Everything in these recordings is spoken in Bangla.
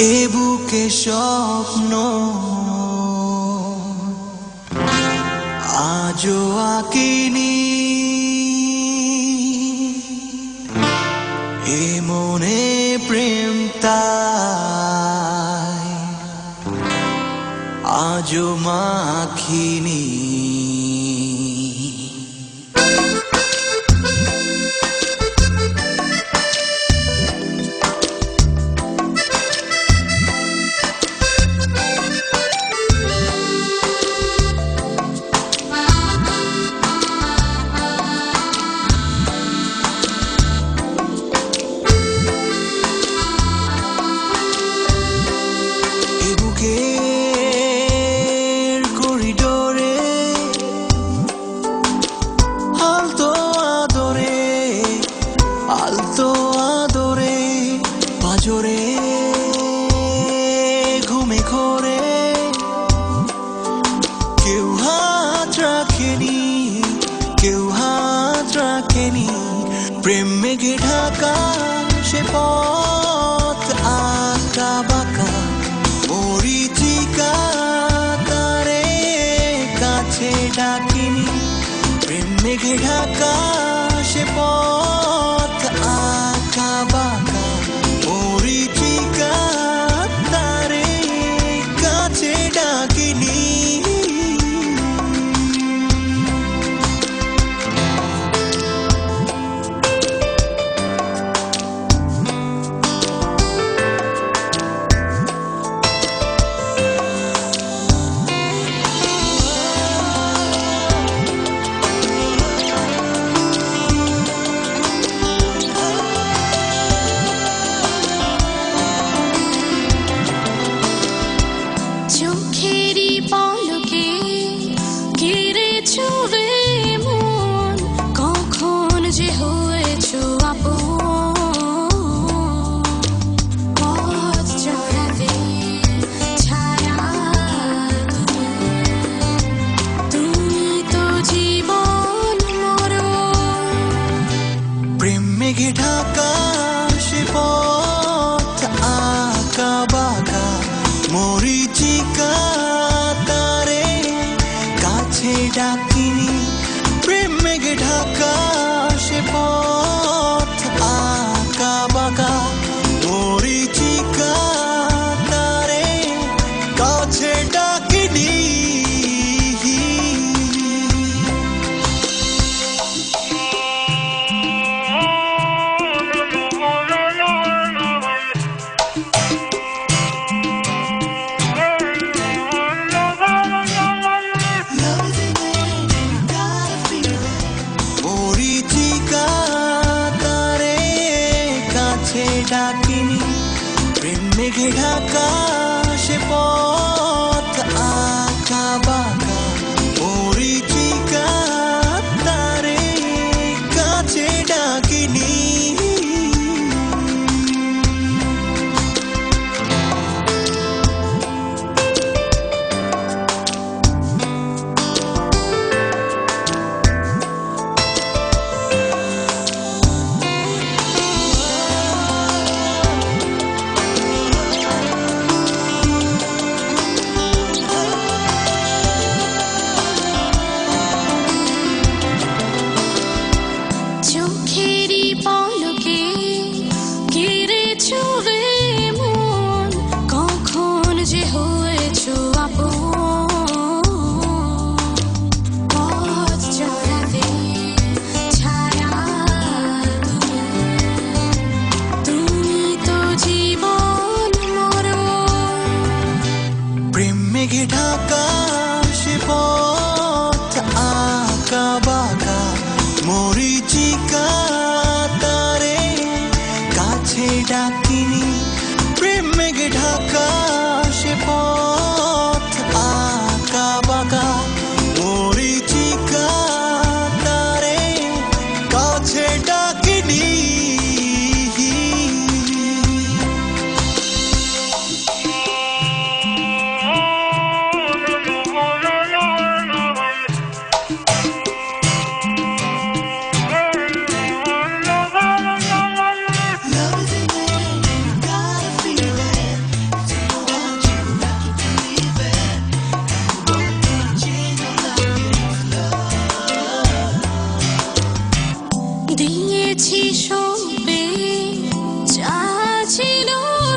এ বুকে স্বপ্ন। আজও আঁকিনি। এ মনে প্রেম তাই আজও মাখিনি। প্রেম মেঘে ঢাকা সে পথ আঁকা বাঁকা। পরিচিকা তারে কাছে ডাকিনি। প্রেম মেঘে ঢাকা মরিচিকা তারে কাছে ডাকিনি প্রেম মেঘে ঢাকা মেঘে ঢাকা পথ মরিচিকা তারে কাছে ডাক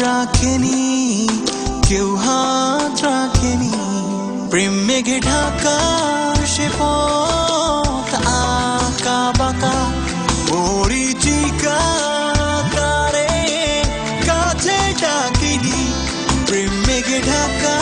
রাখেনি, কেউ হাত রাখেনি। প্রেম মেঘে ঢাকা সে পথ আঁকা বাঁকা কাছে ডাকিনি। প্রেম মেঘে ঢাকা